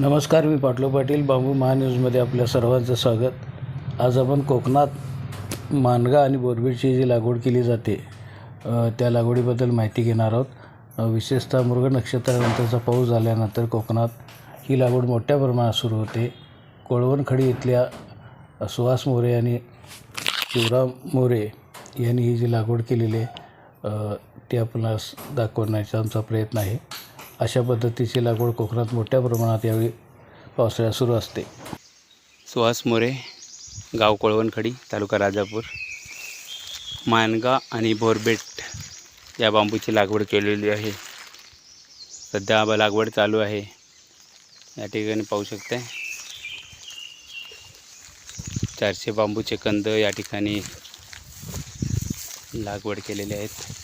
नमस्कार मी पाटलो पाटील बांबू महान्यूजमध्ये आपल्या सर्वांचं स्वागत. आज आपण कोकणात मानगा आणि बोरबीडची जी लागवड केली जाते त्या लागवडीबद्दल माहिती घेणार आहोत. विशेषतः मृग नक्षत्रानंतरचा पाऊस झाल्यानंतर कोकणात ही लागवड मोठ्या प्रमाणात सुरू होते. कोळवणखडी इथल्या सुहास मोरे आणि शिवराम मोरे यांनी ही जी लागवड केलेली आहे ती आपणास दाखवण्याचा आमचा प्रयत्न आहे. अशा पद्धतीची लागवड कोकणात मोठ्या प्रमाणात यावेळी पावसाळ्यात सुरू असते. सुहास मोरे गाव कोळवणखडी तालुका राजापूर. मानगा आणि बोरबेट या बांबूची लागवड केलेली आहे. सध्या लागवड चालू आहे. या ठिकाणी पाहू शकते चारशे बांबूचे कंद या ठिकाणी लागवड केलेले आहेत.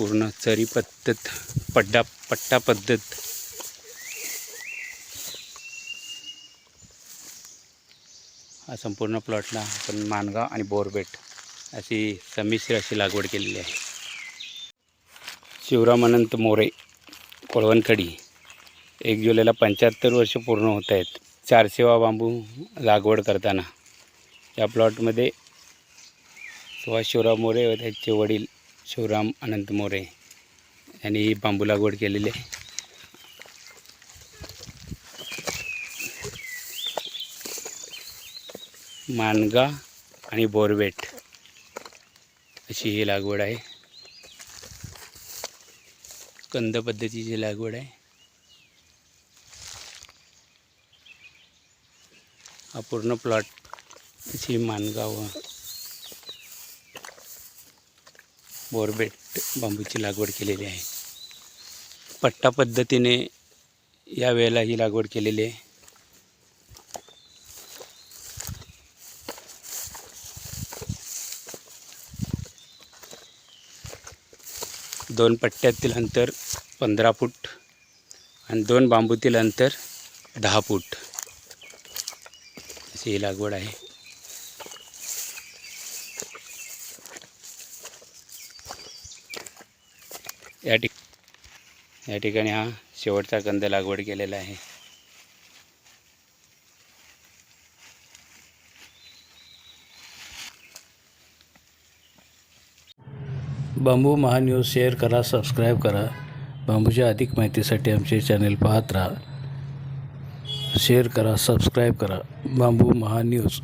पूर्ण चरी पद्धत पड्डा पट्टा पद्धत. हा संपूर्ण प्लॉटला आपण मानगाव आणि बोरबेट अशी संमिश्र अशी लागवड केलेली आहे. शिवराम अनंत मोरे कोळवणखडी एक जुलैला पंच्याहत्तर वर्ष पूर्ण होत आहेत. चारशेवा बांबू लागवड करताना. या प्लॉटमध्ये सुभाष शिवराम मोरे व त्याचे वडील शिवराम अनंत मोरे यांनी ही बांबू लागवड केलेली आहे. मानगा आणि बोरवेट अशी ही लागवड आहे. कंद पद्धतीची लागवड आहे. हा पूर्ण प्लॉट अशी मानगाव बोरबेट बांबूची लागवड केलेली आहे. पट्टा पद्धतीने या वेळेला ही लागवड केलेली आहे. दोन पट्ट्यातील अंतर पंधरा फूट आणि दोन बांबूतील अंतर दहा फूट. अशी ही लागवड आहे. या ठिक या ठिकाणी हा शेवटचा कंद लागवड केलेला आहे. बांबू महान्यूज शेअर करा सबस्क्राईब करा. बांबूच्या अधिक माहितीसाठी आमचे चॅनल पाहत राहा. शेअर करा सबस्क्राईब करा. बांबू महान्यूज.